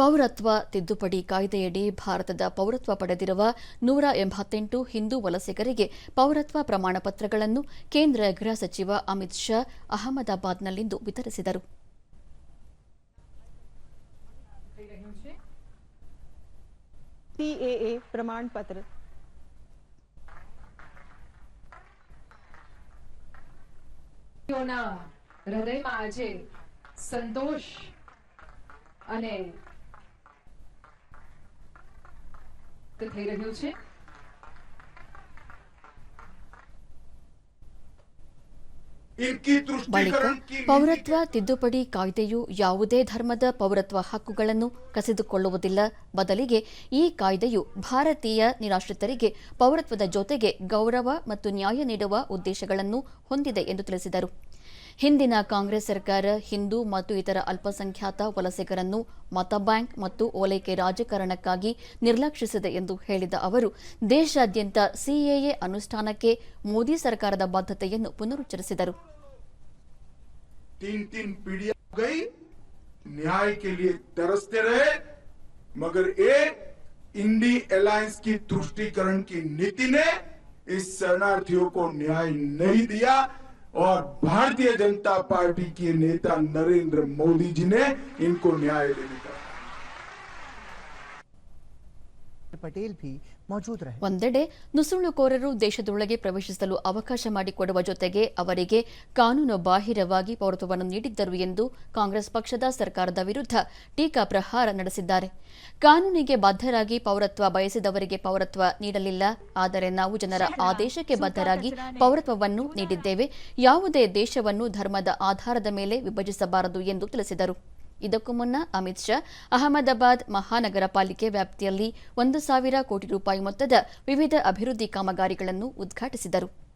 ಪೌರತ್ವ ತಿದ್ದುಪಡಿ ಕಾಯ್ದೆಯಡಿ ಭಾರತದ ಪೌರತ್ವ ಪಡೆದಿರುವ ನೂರ ಎಂಬತ್ತೆಂಟು ಹಿಂದೂ ವಲಸಿಗರಿಗೆ ಪೌರತ್ವ ಪ್ರಮಾಣ ಪತ್ರಗಳನ್ನು ಕೇಂದ್ರ ಗೃಹ ಸಚಿವ ಅಮಿತ್ ಶಾ ಅಹಮದಾಬಾದ್ನಲ್ಲಿಂದು ವಿತರಿಸಿದರು. ಪ್ರಮಾಣ ಪತ್ರ. વ્યક્ત થઈ રહ્યો છે ಬಳಿಕ ಪೌರತ್ವ ತಿದ್ದುಪಡಿ ಕಾಯ್ದೆಯು ಯಾವುದೇ ಧರ್ಮದ ಪೌರತ್ವ ಹಕ್ಕುಗಳನ್ನು ಕಸಿದುಕೊಳ್ಳುವುದಿಲ್ಲ. ಬದಲಿಗೆ ಈ ಕಾಯ್ದೆಯು ಭಾರತೀಯ ನಿರಾಶ್ರಿತರಿಗೆ ಪೌರತ್ವದ ಜೊತೆಗೆ ಗೌರವ ಮತ್ತು ನ್ಯಾಯ ನೀಡುವ ಉದ್ದೇಶಗಳನ್ನು ಹೊಂದಿದೆ ಎಂದು ತಿಳಿಸಿದರು. ಹಿಂದಿನ ಕಾಂಗ್ರೆಸ್ ಸರ್ಕಾರ ಹಿಂದೂ ಮತ್ತು ಇತರ ಅಲ್ಪಸಂಖ್ಯಾತ ವಲಸಿಗರನ್ನು ಮತ ಬ್ಯಾಂಕ್ ಮತ್ತು ಓಲೈಕೆ ರಾಜಕಾರಣಕ್ಕಾಗಿ ನಿರ್ಲಕ್ಷಿಸಿದೆ ಎಂದು ಹೇಳಿದ ಅವರು ದೇಶಾದ್ಯಂತ ಸಿಎಎ ಅನುಷ್ಠಾನಕ್ಕೆ ಮೋದಿ ಸರ್ಕಾರದ ಬದ್ಧತೆಯನ್ನು ಪುನರುಚ್ಚರಿಸಿದರು तीन तीन पीढ़ियां हो गई न्याय के लिए तरसते रहे मगर एक इंडी अलायंस की तुष्टिकरण की नीति ने इस शरणार्थियों को न्याय नहीं दिया और भारतीय जनता पार्टी के नेता नरेंद्र मोदी जी ने इनको न्याय देने का ಪಟೇಲ್ ಭಿ ಮೌಜೂದ್ ಒಂದೆಡೆ ನುಸುಳುಕೋರರು ದೇಶದೊಳಗೆ ಪ್ರವೇಶಿಸಲು ಅವಕಾಶ ಮಾಡಿಕೊಡುವ ಜೊತೆಗೆ ಅವರಿಗೆ ಕಾನೂನು ಬಾಹಿರವಾಗಿ ಪೌರತ್ವವನ್ನು ನೀಡಿದ್ದರು ಎಂದು ಕಾಂಗ್ರೆಸ್ ಪಕ್ಷದ ಸರ್ಕಾರದ ವಿರುದ್ಧ ಟೀಕಾ ಪ್ರಹಾರ ನಡೆಸಿದ್ದಾರೆ. ಕಾನೂನಿಗೆ ಬದ್ಧರಾಗಿ ಪೌರತ್ವ ಬಯಸಿದವರಿಗೆ ಪೌರತ್ವ ನೀಡಲಿಲ್ಲ. ಆದರೆ ನಾವು ಜನರ ಆದೇಶಕ್ಕೆ ಬದ್ಧರಾಗಿ ಪೌರತ್ವವನ್ನು ನೀಡಿದ್ದೇವೆ. ಯಾವುದೇ ದೇಶವನ್ನು ಧರ್ಮದ ಆಧಾರದ ಮೇಲೆ ವಿಭಜಿಸಬಾರದು ಎಂದು ತಿಳಿಸಿದರು. ಇದಕ್ಕೂ ಮುನ್ನ ಅಮಿತ್ ಶಾ ಅಹಮದಾಬಾದ್ ಮಹಾನಗರ ಪಾಲಿಕೆ ವ್ಯಾಪ್ತಿಯಲ್ಲಿ ಒಂದು ಸಾವಿರ ಕೋಟಿ ರೂಪಾಯಿ ಮೊತ್ತದ ವಿವಿಧ ಅಭಿವೃದ್ಧಿ ಕಾಮಗಾರಿಗಳನ್ನು ಉದ್ಘಾಟಿಸಿದರು.